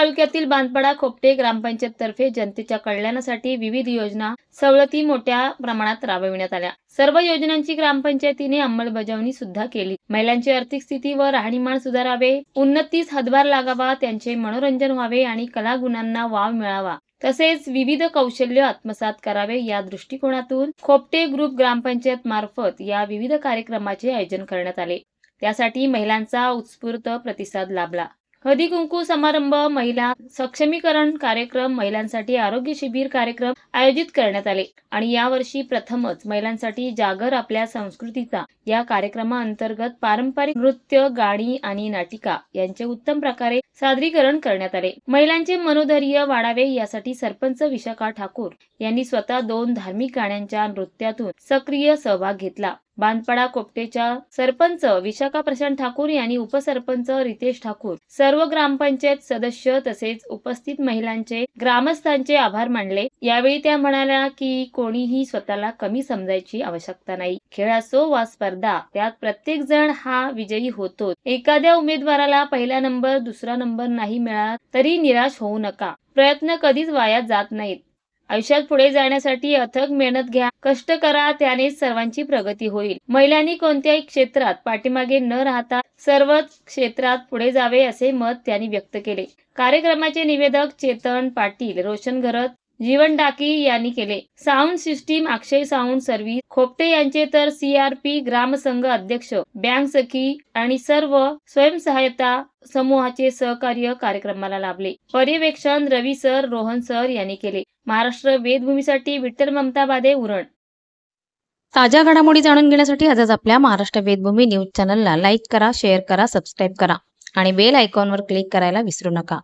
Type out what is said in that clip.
तालुक्यातील बांधपडा खोपटे ग्रामपंचायत तर्फे जनतेच्या कल्याणासाठी विविध योजना सवलती मोठ्या प्रमाणात राबविण्यात आल्या. सर्व योजनांची ग्रामपंचायतीने अंमलबजावणी सुद्धा केली. महिलांची आर्थिक स्थिती व राहणीमान सुधारावे उन्नतीस हातभार लागावा त्यांचे मनोरंजन व्हावे आणि कलागुणांना वाव मिळावा. तसेच विविध कौशल्य आत्मसात करावे या दृष्टिकोनातून खोपटे ग्रुप ग्रामपंचायत मार्फत या विविध कार्यक्रमाचे आयोजन करण्यात आले. त्यासाठी महिलांचा उत्स्फूर्त प्रतिसाद लाभला. हळदी कुंकू समारंभ महिला सक्षमीकरण कार्यक्रम महिलांसाठी आरोग्य शिबिर कार्यक्रम आयोजित करण्यात आले. आणि यावर्षी प्रथमच महिलांसाठी जागर आपल्या संस्कृतीचा. या कार्यक्रमाअंतर्गत पारंपरिक नृत्य गाणी आणि नाटिका यांचे उत्तम प्रकारे सादरीकरण करण्यात आले. महिलांचे मनोधैर्य वाढावे यासाठी सरपंच विशाखा ठाकूर यांनी स्वतः दोन धार्मिक गाण्यांच्या नृत्यातून सक्रिय सहभाग घेतला. बांधपाडा कोपटेच्या सरपंच विशाखा प्रशांत ठाकूर यांनी उपसरपंच रितेश ठाकूर सर्व ग्रामपंचायत सदस्य तसेच उपस्थित महिलांचे ग्रामस्थांचे आभार मानले. यावेळी त्या म्हणाल्या की कोणीही स्वतःला कमी समजायची आवश्यकता नाही. खेळ असो वा स्पर्धा त्यात प्रत्येक जण हा विजयी होतो. एखाद्या उमेदवाराला पहिला नंबर दुसरा नंबर नाही मिळाला तरी निराश होऊ नका. प्रयत्न कधीच वाया जात नाहीत. आयुष्यात पुढे जाण्यासाठी अथक मेहनत घ्या कष्ट करा त्याने सर्वांची प्रगती होईल. महिलांनी कोणत्याही क्षेत्रात पाठीमागे न राहता सर्वच क्षेत्रात पुढे जावे असे मत त्यांनी व्यक्त केले. कार्यक्रमाचे निवेदक चेतन पाटील रोशन घरत जीवन डाकी यांनी केले. Sound system Akshay sound service Khopate यांचे तर सीआरपी ग्रामसंघ अध्यक्ष बँक सखी आणि सर्व स्वयंसहायता समूहाचे सहकार्य कार्यक्रमाला लाभले. पर्यवेक्षण रवी सर रोहन सर यांनी केले. महाराष्ट्र वेदभूमीसाठी विठ्ठल ममता बादे उरण. ताज्या घडामोडी जाणून घेण्यासाठी आजच आपल्या महाराष्ट्र वेदभूमी न्यूज चॅनलला लाईक करा शेअर करा सबस्क्राईब करा आणि बेल आयकॉनवर क्लिक करायला विसरू नका.